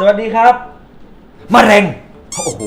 สวัสดีครับมะเร็ง โอ้โห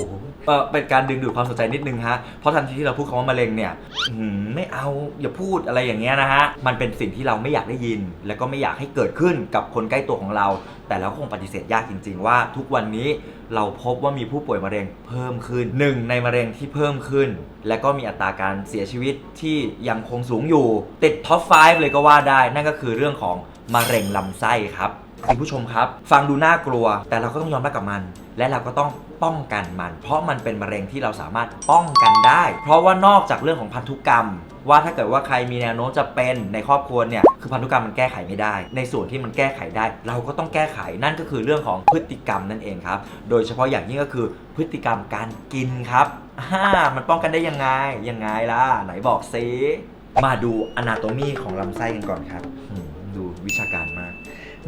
เอ่อเป็นการดึงดูดความสนใจนิดนึงฮะ เพราะทันทีที่เราพูดคำว่ามะเร็งเนี่ยอื้อหือไม่เอาอย่าพูดอะไรอย่างเงี้ยนะฮะ มันเป็นสิ่งที่เราไม่อยากได้ยิน แล้วก็ไม่อยากให้เกิดขึ้นกับคนใกล้ตัวของเรา แต่เราคงปฏิเสธยากจริง ๆ ว่า ทุกวันนี้เราพบว่ามีผู้ป่วยมะเร็งเพิ่มขึ้นหนึ่งในมะเร็งที่เพิ่มขึ้น และก็มีอัตราการเสียชีวิตที่ยังคงสูงอยู่ ติดท็อป 5 เลยก็ว่าได้ นั่นก็คือเรื่องของมะเร็งลำไส้ครับ คุณผู้ชมครับ ฟังดูน่ากลัว แต่เราก็ต้องยอมรับกับมัน และเราก็ต้องป้องกันมัน เพราะมันเป็นมะเร็งที่เราสามารถป้องกันได้ เพราะว่านอกจากเรื่องของพันธุกรรม ว่าถ้าเกิดว่าใครมีแนวโน้มจะเป็นในครอบครัวเนี่ยคือพันธุกรรมมันแก้ไขไม่ได้ ในส่วนที่มันแก้ไขได้ เราก็ต้องแก้ไขนั่นก็คือเรื่องของพฤติกรรมนั่นเองครับ โดยเฉพาะอย่างยิ่งก็คือพฤติกรรมการกินครับฮ่ามันป้องกันได้ยังไงยังไงล่ะไหนบอกซิมาดูอนาโตมีของลำไส้กันก่อนครับ ดูวิชาการมาก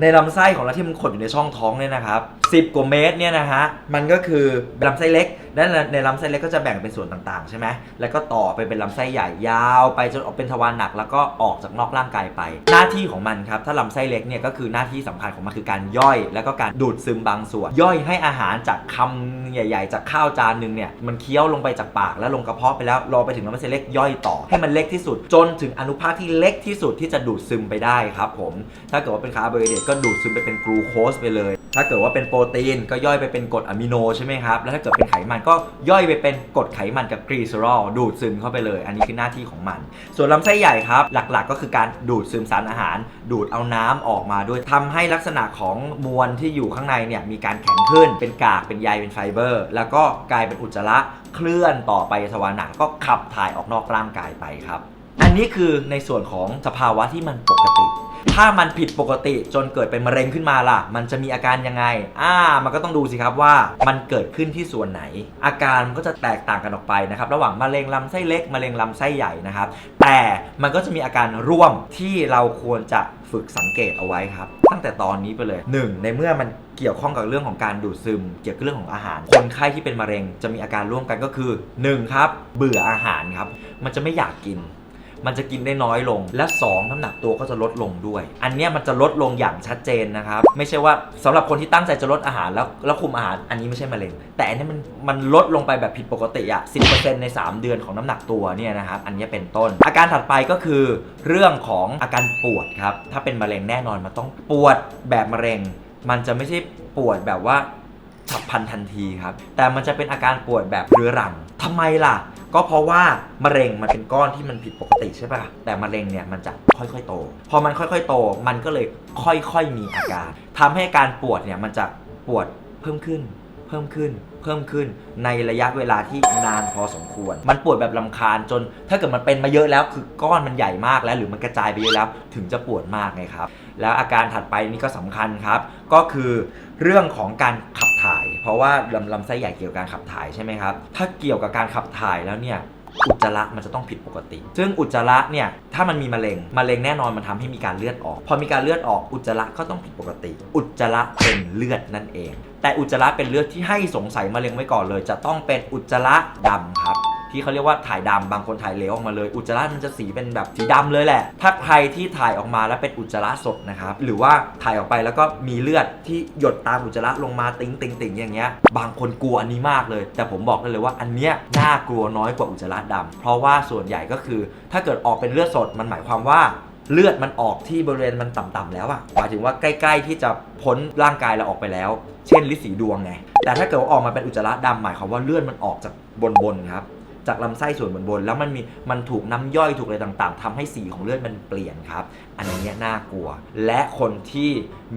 ในลำไส้ของเราที่มันขดอยู่ในช่องท้องเนี่ยนะครับ 10 กว่าเมตรเนี่ยนะฮะ มันก็คือลำไส้เล็ก และในลำไส้เล็กก็จะแบ่งเป็นส่วนต่างๆ ใช่ไหมแล้วก็ต่อไปเป็นลำไส้ใหญ่ยาวไปจนออกเป็นทวารหนัก แล้วก็ออกจากนอกร่างกายไป หน้าที่ของมันครับ ถ้าลำไส้เล็กเนี่ยก็คือหน้าที่สำคัญของมันคือการย่อย แล้วก็การดูดซึมบางส่วน ย่อยให้อาหารจากคำใหญ่ ๆ จากข้าวจานหนึ่งเนี่ยมันเคี้ยวลงไปจากปากแล้วลงกระเพาะไปแล้วรอไปถึงลำไส้เล็กย่อยต่อ ให้มันเล็กที่สุด จนถึงอนุภาคที่เล็กที่สุดที่จะดูดซึมไปได้ครับผมถ้าเกิดว่าเป็นคาร์โบไฮเดรตก็ดูดซึมไปเป็นกลูโคสไปเลย ถ้าเกิดว่าเป็นโปรตีนก็ย่อยไปเป็นกรดอะมิโนใช่ไหมครับแล้วถ้าเกิดเป็นไขมันก็ย่อยไปเป็นกรดไขมันกับกรีเซอรอลดูดซึมเข้าไปเลย อันนี้คือหน้าที่ของมัน ส่วนลำไส้ใหญ่ครับ หลักๆ ก็คือการดูดซึมสารอาหาร ดูดเอาน้ำออกมาด้วยทำให้ลักษณะของมวลที่อยู่ข้างในเนี่ยมีการแข็งขึ้น เป็นกากเป็นใยเป็นไฟเบอร์ แล้วก็กลายเป็นอุจจาระเคลื่อนต่อไปทวารหนักก็ขับถ่ายออกนอกร่างกายไปครับ อันนี้คือในส่วนของสภาวะที่มันปกติ ถ้ามันผิดปกติจนเกิดเป็นมะเร็งขึ้นมาล่ะ มันจะมีอาการยังไง อ่า มันก็ต้องดูสิครับว่ามันเกิดขึ้นที่ส่วนไหน อาการมันก็จะแตกต่างกันออกไปนะครับ ระหว่างมะเร็งลำไส้เล็ก มะเร็งลำไส้ใหญ่นะครับ แต่มันก็จะมีอาการร่วมที่เราควรจะฝึกสังเกตเอาไว้ครับ ตั้งแต่ตอนนี้ไปเลย 1. ในเมื่อมันเกี่ยวข้องกับเรื่องของการดูดซึม เกี่ยวกับเรื่องของอาหาร คนไข้ที่เป็นมะเร็งจะมีอาการร่วมกันก็คือ 1. ครับ เบื่ออาหารครับ มันจะไม่อยากกิน มันจะกินได้น้อยลง และ 2 น้ำหนักตัวก็จะลดลงด้วย อันเนี้ยมันจะลดลงอย่างชัดเจนนะครับ ไม่ใช่ว่าสำหรับคนที่ตั้งใจจะลดอาหารแล้วแล้วคุมอาหาร อันนี้ไม่ใช่มะเร็ง แต่อันนี้มันมันลดลงไปแบบผิดปกติอะ10%ใน 3 เดือนของน้ำหนักตัวเนี่ยนะครับ อันนี้เป็นต้น อาการถัดไปก็คือเรื่องของอาการปวดครับ ถ้าเป็นมะเร็งแน่นอนมันต้องปวดแบบมะเร็ง มันจะไม่ใช่ปวดแบบว่าฉับพลันทันทีครับ แต่มันจะเป็นอาการปวดแบบเรื้อรังทำไมล่ะ ก็เพราะว่ามะเร็งมันเป็นก้อนที่มันผิดปกติใช่ป่ะ แต่มะเร็งเนี่ยมันจะค่อยๆโต พอมันค่อยๆโต มันก็เลยค่อยๆมีอาการทำให้การปวดเนี่ยมันจะปวดเพิ่มขึ้น เพิ่มขึ้น เพิ่มขึ้น ในระยะเวลาที่นานพอสมควร มันปวดแบบลำคาญจน ถ้าเกิดมันเป็นมาเยอะแล้วคือก้อนมันใหญ่มากแล้ว หรือมันกระจายไปเยอะแล้วถึงจะปวดมากไงครับ แล้วอาการถัดไปนี่ก็สำคัญครับ ก็คือเรื่องของการข เพราะว่าลำลำไส้ใหญ่เกี่ยวกับการขับถ่ายใช่ไหมครับ ถ้าเกี่ยวกับการขับถ่ายแล้วเนี่ยอุจจาระมันจะต้องผิดปกติ ซึ่งอุจจาระเนี่ยถ้ามันมีมะเร็งมะเร็งแน่นอนมันทำให้มีการเลือดออก พอมีการเลือดออกอุจจาระก็ต้องผิดปกติ อุจจาระเป็นเลือดนั่นเอง แต่อุจจาระเป็นเลือดที่ให้สงสัยมะเร็งไว้ก่อนเลย จะต้องเป็นอุจจาระดำครับ ที่เขาเรียกว่าถ่ายดำบางคนถ่ายเหลวออกมาเลย อุจจาระมันจะสีเป็นแบบสีดำเลยแหละถ้าใครที่ถ่ายออกมาแล้วเป็นอุจจาระสดนะครับหรือว่าถ่ายออกไปแล้วก็มีเลือดที่หยดตามอุจจาระลงมาติ๊งติ๊งติ๊งอย่างเงี้ยบางคนกลัวอันนี้มากเลย แต่ผมบอกได้เลยว่าอันเนี้ยน่ากลัวน้อยกว่าอุจจาระดำเพราะว่าส่วนใหญ่ก็คือ ถ้าเกิดออกเป็นเลือดสดมันหมายความว่าเลือดมันออกที่บริเวณมันต่ำๆแล้วอะหมายถึงว่าใกล้ๆที่จะพ้นร่างกายเราออกไปแล้ว เช่นลิสีดวงไง แต่ถ้าเกิดว่าออกมาเป็นอุจจาระดำหมายความว่าเลือดมันออกจากบนๆครับ จากลำไส้ส่วนบนๆแล้วมันมีมันถูกน้ำย่อยถูกอะไรต่างๆทำให้สีของเลือดมันเปลี่ยนครับ อันนี้น่ากลัว และคนที่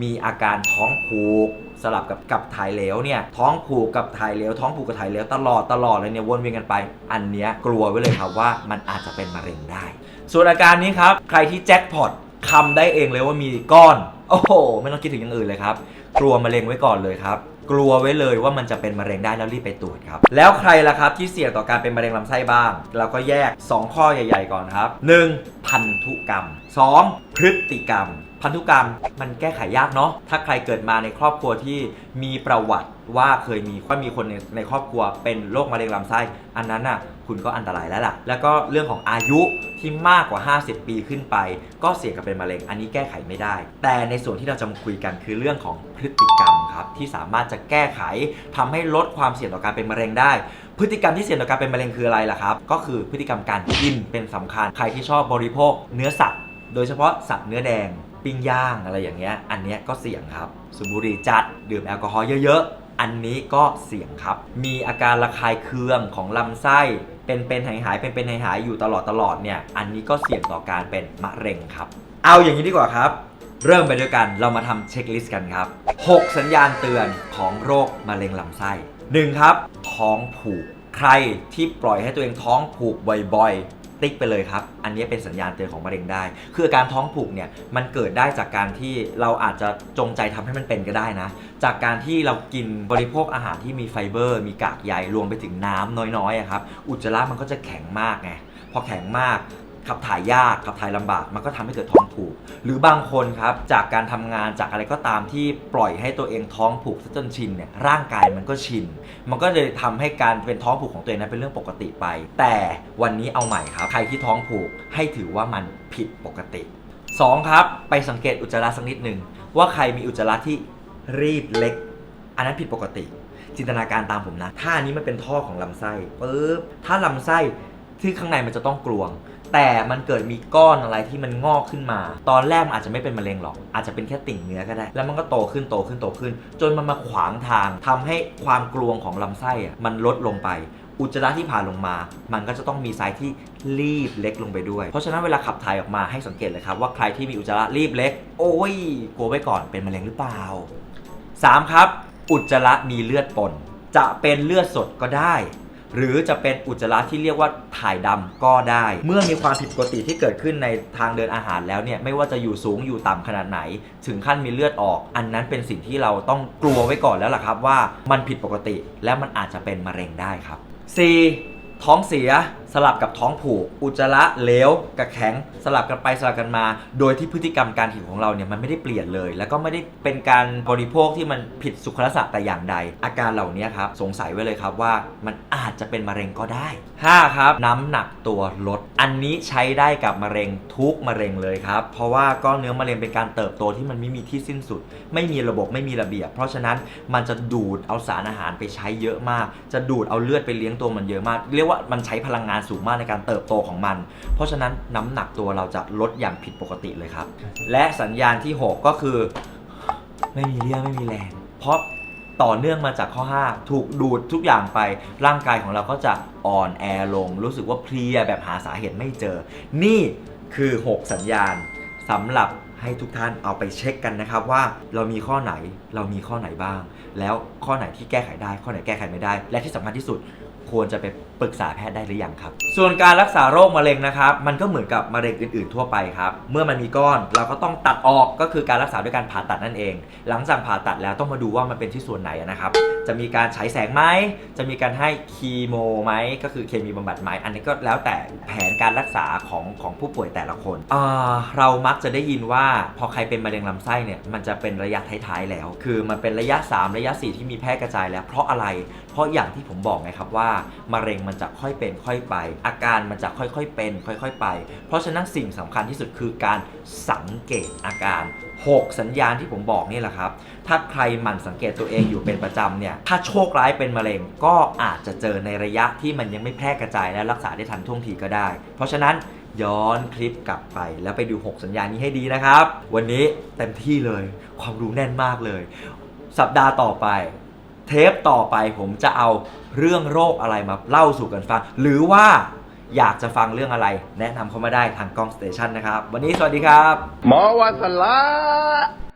มีอาการท้องผูกสลับกับกับถ่ายเหลวเนี่ยท้องผูกกับถ่ายเหลวท้องผูกกับถ่ายเหลวตลอดตลอดเลยเนี่ยวนเวียนกันไป อันเนี้ยกลัวไว้เลยครับว่ามันอาจจะเป็นมะเร็งได้ ส่วนอาการนี้ครับใครที่แจ็คพอตคำได้เองเลยว่ามีก้อน โอ้โห ไม่ต้องคิดถึงอย่างอื่นเลยครับ กลัวมะเร็งไว้ก่อนเลยครับ กลัวไว้เลยว่ามันจะเป็นมะเร็งได้แล้วรีบไปตรวจครับ แล้วใครล่ะครับที่เสี่ยงต่อการเป็นมะเร็งลำไส้บ้าง เราก็แยก 2 ข้อใหญ่ ๆ ก่อนครับ 1. พันธุกรรม 2. พฤติกรรม พันธุกรรมมันแก้ไขยากเนาะถ้าใครเกิดมาในครอบครัวที่มีประวัติ ว่าเคยมีว่ามีคนในในครอบครัวเป็นโรคมะเร็งลำไส้ อันนั้นน่ะคุณก็อันตรายแล้วล่ะ แล้วก็เรื่องของอายุที่มากกว่า 50 ปีขึ้นไป ก็เสี่ยงกับเป็นมะเร็ง อันนี้แก้ไขไม่ได้ แต่ในส่วนที่เราจะมาคุยกันคือเรื่องของพฤติกรรมครับที่สามารถจะแก้ไขทำให้ลดความเสี่ยงต่อการเป็นมะเร็งได้ พฤติกรรมที่เสี่ยงต่อการเป็นมะเร็งคืออะไรล่ะครับ ก็คือพฤติกรรมการกินเป็นสำคัญ ใครที่ชอบบริโภค เนื้อสัตว์ โดยเฉพาะสัตว์เนื้อแดง ปิ้งย่างอะไรอย่างเงี้ย อันเนี้ยก็เสี่ยงครับ สูบบุหรี่จัด ดื่มแอลกอฮอล์เยอะๆ อันนี้ก็เสี่ยงครับ มีอาการระคายเคืองของลำไส้เป็นเป็นหายหายเป็นเป็นหายหายอยู่ตลอดตลอดเนี่ย อันนี้ก็เสี่ยงต่อการเป็นมะเร็งครับ เอาอย่างนี้ดีกว่าครับ เริ่มไปด้วยกันเรามาทำเช็คลิสต์กันครับ 6 สัญญาณเตือนของโรคมะเร็งลำไส้ 1 ครับ ท้องผูก ใครที่ปล่อยให้ตัวเองท้องผูกบ่อยๆ ติ๊กไปเลยครับ อันนี้เป็นสัญญาณเตือนของมะเร็งได้ คืออาการท้องผูกเนี่ยมันเกิดได้จากการที่เราอาจจะจงใจทำให้มันเป็นก็ได้นะ จากการที่เรากินบริโภคอาหารที่มีไฟเบอร์ มีกากใยรวมไปถึงน้ำน้อยๆครับ อุจจาระมันก็จะแข็งมากไง พอแข็งมาก ขับถ่ายยากขับถ่ายลำบากมันก็ทำให้เกิดท้องผูก หรือบางคนครับจากการทำงานจากอะไรก็ตามที่ปล่อยให้ตัวเองท้องผูกซะจนชินเนี่ยร่างกายมันก็ชิน มันก็เลยทำให้การเป็นท้องผูกของตัวเองนั้นเป็นเรื่องปกติไป แต่วันนี้เอาใหม่ครับ ใครที่ท้องผูกให้ถือว่ามันผิดปกติ 2 ครับ ไปสังเกตอุจจาระสักนิดหนึ่งว่าใครมีอุจจาระที่รีดเล็ก อันนั้นผิดปกติ จินตนาการตามผมนะ ถ้าอันนี้มันเป็นท่อของลำไส้ปุ๊บถ้าลำไส้ ที่ข้างในมันจะต้องกลวง แต่มันเกิดมีก้อนอะไรที่มันงอกขึ้นมา ตอนแรกมันอาจจะไม่เป็นมะเร็งหรอก อาจจะเป็นแค่ติ่งเนื้อก็ได้ แล้วมันก็โตขึ้นโตขึ้นโตขึ้น จนมันมาขวางทางทำให้ความกลวงของลำไส้อะมันลดลงไป อุจจาระที่ผ่านลงมา มันก็จะต้องมีไซส์ที่รีบเล็กลงไปด้วย เพราะฉะนั้นเวลาขับถ่ายออกมาให้สังเกตเลยครับว่าใครที่มีอุจจาระรีบเล็ก โอ้ยกลัวไว้ก่อนเป็นมะเร็งหรือเปล่า 3 ครับ อุจจาระมีเลือดปนจะเป็นเลือดสดก็ได้ หรือจะเป็นอุจจาระที่เรียกว่าถ่ายดำก็ได้ เมื่อมีความผิดปกติที่เกิดขึ้นในทางเดินอาหารแล้วเนี่ยไม่ว่าจะอยู่สูงอยู่ต่ำขนาดไหน ถึงขั้นมีเลือดออก อันนั้นเป็นสิ่งที่เราต้องกลัวไว้ก่อนแล้วล่ะครับว่ามันผิดปกติและมันอาจจะเป็นมะเร็งได้ครับ 4. ท้องเสีย สลับกับท้องผูก อุจจาระเหลวกับแข็งสลับกันไปสลับกันมา โดยที่พฤติกรรมการหิวของเราเนี่ยมันไม่ได้เปลี่ยนเลย แล้วก็ไม่ได้เป็นการบริโภคที่มันผิดสุขลักษณะแต่อย่างใด อาการเหล่านี้ครับสงสัยไว้เลยครับว่ามันอาจจะเป็นมะเร็งก็ได้ 5. ครับ น้ำหนักตัวลด อันนี้ใช้ได้กับมะเร็งทุกมะเร็งเลยครับ เพราะว่าก้อนเนื้อมะเร็งเป็นการเติบโตที่มันไม่มีที่สิ้นสุด ไม่มีระบบไม่มีระเบียบ เพราะฉะนั้นมันจะดูดเอาสารอาหารไปใช้เยอะมาก จะดูดเอาเลือดไปเลี้ยงตัวมันเยอะมาก เรียกว่ามันใช้พลังงานสูงมากในการเติบโตของมัน เพราะฉะนั้นน้ำหนักตัวเราจะลดอย่างผิดปกติเลยครับ และสัญญาณที่ 6 ก็คือ ไม่มีเรี่ยวไม่มีแรง เพราะต่อเนื่องมาจากข้อ 5 ถูกดูดทุกอย่างไปร่างกายของเราก็จะอ่อนแอลง รู้สึกว่าเพลียแบบหาสาเหตุไม่เจอ นี่คือ 6 สัญญาณสำหรับให้ทุกท่านเอาไปเช็คกันนะครับว่าเรามีข้อไหนเรามีข้อไหนบ้าง แล้วข้อไหนที่แก้ไขได้ ข้อไหนแก้ไขไม่ได้ และที่สำคัญที่สุด ควรจะไปปรึกษาแพทย์ได้หรือยังครับ ส่วนการรักษาโรคมะเร็งนะครับ มันก็เหมือนกับมะเร็งอื่นๆทั่วไปครับ เมื่อมันมีก้อนเราก็ต้องตัดออกก็คือการรักษาด้วยการผ่าตัดนั่นเอง หลังจากผ่าตัดแล้วต้องมาดูว่ามันเป็นที่ส่วนไหนนะครับ จะมีการฉายแสงไหม จะมีการให้คีโมไหม ก็คือเคมีบำบัดไหม อันนี้ก็แล้วแต่แผนการรักษาของของผู้ป่วยแต่ละคนอ่าเรามักจะได้ยินว่าพอใครเป็นมะเร็งลำไส้เนี่ย มันจะเป็นระยะท้ายๆแล้ว คือมันเป็นระยะ 3 ระยะ 4 ที่มีแพร่กระจายแล้ว เพราะอะไร เพราะอย่างที่ผมบอกไงครับว่ามะเร็งมันจะค่อยเป็นค่อยไป อาการมันจะค่อยๆเป็น ค่อย ๆ ไป เพราะฉะนั้นสิ่งสำคัญที่สุดคือการสังเกตอาการ6 สัญญาณที่ผมบอกนี่แหละครับ ถ้าใครหมั่นสังเกตตัวเองอยู่เป็นประจำเนี่ย ถ้าโชคร้ายเป็นมะเร็งก็อาจจะเจอในระยะที่มันยังไม่แพร่กระจายและรักษาได้ทันท่วงทีก็ได้ เพราะฉะนั้นย้อนคลิปกลับไปแล้วไปดู 6 สัญญาณนี้ให้ดีนะครับ วันนี้เต็มที่เลย ความรู้แน่นมากเลย สัปดาห์ต่อไปเทปต่อไปผมจะเอาเรื่องโรคอะไรมาเล่าสู่กันฟัง หรือว่า อยากจะฟังเรื่องอะไร แนะนำเข้ามาได้ทางกล้องสเตชันนะครับ วันนี้สวัสดีครับ หมอวัสละ